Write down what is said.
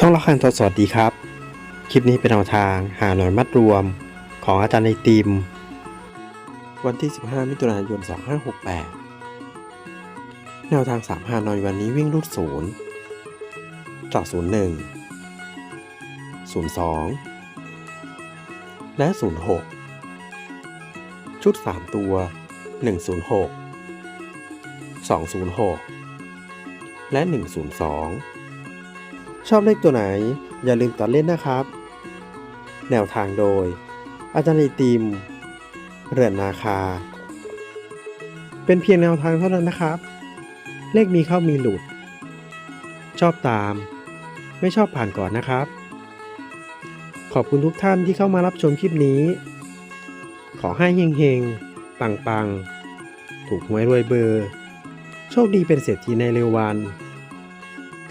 ช่องละครสวัสดีครับ คลิปนี้เป็นแนวทางหาหน่วยมัดรวมของอาจารย์ในติม วันที่ 15 มิถุนายน 2568 แนวทาง 3 หาหน่อยวันนี้วิ่งรูดศูนย์เจาะ01 02และ06ชุด 3 ตัว 106 206 และ 102 ชอบเลขตัวไหน อย่าลืมตัดเล่นนะครับ แนวทางโดย อาจารย์ไอติม เรือนนาคา เป็นเพียงแนวทางเท่านั้นนะครับ เลขมีเข้ามีหลุด ชอบตาม ไม่ชอบผ่านก่อนนะครับ ขอบคุณทุกท่านที่เข้ามารับชมคลิปนี้ ขอให้เฮงๆ ปังๆ ถูกหวยรวยเบอร์ โชคดีเป็นเศรษฐีในเร็ววัน